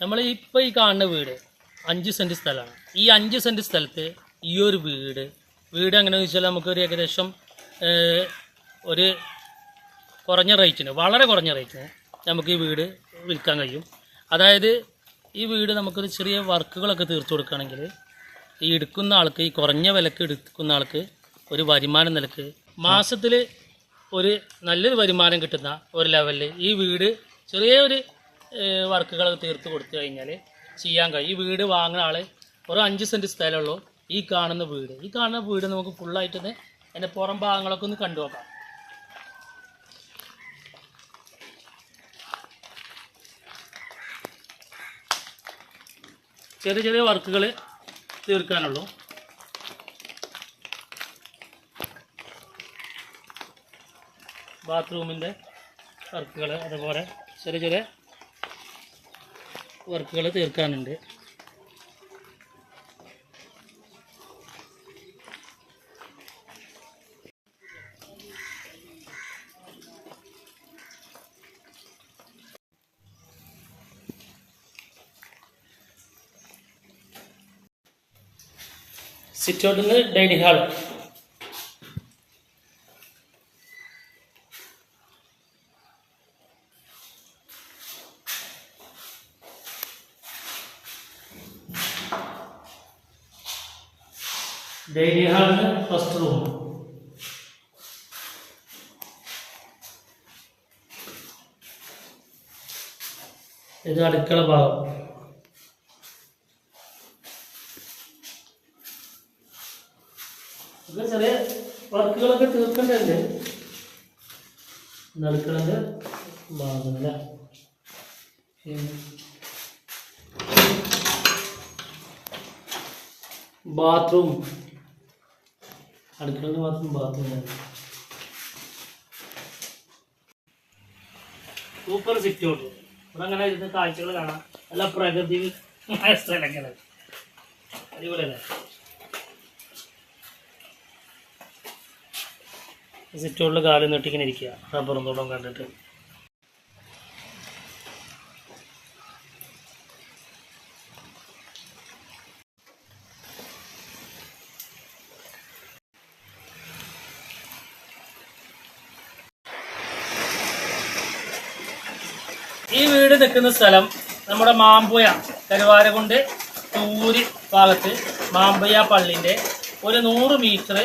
നമ്മൾ ഇപ്പോൾ ഈ കാണുന്ന വീട് അഞ്ച് സെന്റ് സ്ഥലമാണ്. ഈ അഞ്ച് സെന്റ് സ്ഥലത്ത് ഈ ഒരു വീട് വീട് എങ്ങനെയാണെന്ന് വെച്ചാൽ നമുക്കൊരു ഏകദേശം ഒരു കുറഞ്ഞ റേറ്റിന് വളരെ കുറഞ്ഞ റേറ്റിന് നമുക്ക് ഈ വീട് വിൽക്കാൻ കഴിയും. അതായത് ഈ വീട് നമുക്കൊരു ചെറിയ വർക്കുകളൊക്കെ തീർത്തു കൊടുക്കുകയാണെങ്കിൽ ഈ എടുക്കുന്ന ആൾക്ക് ഈ കുറഞ്ഞ വിലക്ക് എടുക്കുന്ന ആൾക്ക് ഒരു വരുമാനം നിലയ്ക്ക് മാസത്തിൽ ഒരു നല്ലൊരു വരുമാനം കിട്ടുന്ന ഒരു ലെവലിൽ ഈ വീട് ചെറിയ ഒരു വർക്കുകളൊക്കെ തീർത്ത് കൊടുത്തു കഴിഞ്ഞാൽ ചെയ്യാൻ കഴിയും. ഈ വീട് വാങ്ങുന്ന ആൾ ഒരു അഞ്ച് സെന്റ് സ്ഥലമുള്ളൂ ഈ കാണുന്ന വീട്. ഈ കാണുന്ന വീട് നമുക്ക് ഫുള്ളായിട്ടൊന്ന് അതിന്റെ പുറം ഭാഗങ്ങളൊക്കെ ഒന്ന് കണ്ടു നോക്കാം. ചെറിയ ചെറിയ വർക്കുകൾ തീർക്കാനുള്ളൂ. ബാത്റൂമിന്റെ വർക്കുകൾ അതുപോലെ ചെറിയ ചെറിയ വർക്കുകൾ തീർക്കാനുണ്ട്. സിറ്റ് ഔട്ടിൽ നിന്ന് ഡൈനിങ് ഹാൾ. ഡൈനിങ് ഹാളിന് ഫസ്റ്റ് റൂം ഇത് അടുക്കള ഭാഗം. ഇത് ചെറിയ വർക്കുകളൊക്കെ തീർക്കേണ്ടതല്ലേ അടുക്കളന്റെ ഭാഗം അല്ലേ? Bathroom. അടുക്കളന്റെ bathroom bathroom super sit out ഇവിടെ അങ്ങനെ ഇരുന്ന് കാഴ്ചകൾ കാണാം. നല്ല പ്രകൃതി സ്ഥലങ്ങൾ അടിപൊളിയല്ലേ? സിറ്റ് ഔട്ടിൽ കാലം നീട്ടിങ്ങനെ ഇരിക്കുക. റബ്ബറും തോട്ടം കണ്ടിട്ട്. ഈ വീട് നിൽക്കുന്ന സ്ഥലം നമ്മുടെ മാമ്പുയ കരുവാരകുണ്ട് തൂര് ഭാഗത്ത് മാമ്പുയ പള്ളിന്റെ ഒരു നൂറ് മീറ്റർ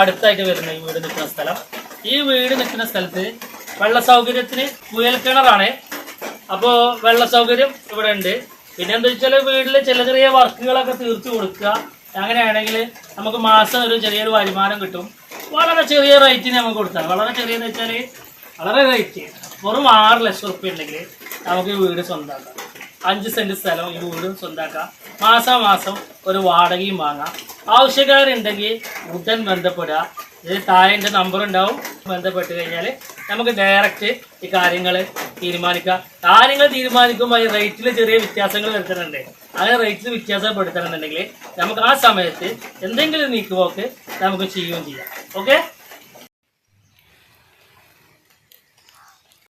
അടുത്തായിട്ട് വരുന്ന ഈ വീട് നിൽക്കുന്ന സ്ഥലം. ഈ വീട് നിൽക്കുന്ന സ്ഥലത്ത് വെള്ള സൗകര്യത്തിന് കുയൽ കിണറാണ്. അപ്പോൾ വെള്ള സൗകര്യം ഇവിടെ ഉണ്ട്. പിന്നെ എന്താ വെച്ചാൽ വീട്ടിൽ ചില ചെറിയ വർക്കുകളൊക്കെ തീർത്തു കൊടുക്കുക. അങ്ങനെയാണെങ്കിൽ നമുക്ക് മാസം ഒരു ചെറിയൊരു വരുമാനം കിട്ടും. വളരെ ചെറിയ റേറ്റിന് നമുക്ക് കൊടുത്താൽ വളരെ ചെറിയെന്ന് വെച്ചാൽ വളരെ റേറ്റ് വെറും ആറ് ലക്ഷം റുപ്യ ഉണ്ടെങ്കിൽ നമുക്ക് ഈ വീട് സ്വന്തമാക്കാം അഞ്ച് സെന്റ് സ്ഥലം ഈ വീട് സ്വന്തമാക്കാം മാസം മാസം ഒരു വാടകയും വാങ്ങാം. ആവശ്യക്കാരുണ്ടെങ്കിൽ ഉടൻ ബന്ധപ്പെടുക. ഇതിൽ താഴെ നമ്പർ ഉണ്ടാവും. ബന്ധപ്പെട്ട് കഴിഞ്ഞാൽ നമുക്ക് ഡയറക്റ്റ് ഈ കാര്യങ്ങൾ തീരുമാനിക്കാം. കാര്യങ്ങൾ തീരുമാനിക്കുമ്പോൾ ഈ റേറ്റിൽ ചെറിയ വ്യത്യാസങ്ങൾ വരുത്തണുണ്ട്. അങ്ങനെ റേറ്റിൽ വ്യത്യാസപ്പെടുത്തണമെന്നുണ്ടെങ്കിൽ നമുക്ക് ആ സമയത്ത് എന്തെങ്കിലും നീക്കുപോക്ക് നമുക്ക് ചെയ്യുകയും ചെയ്യാം. ഓക്കെ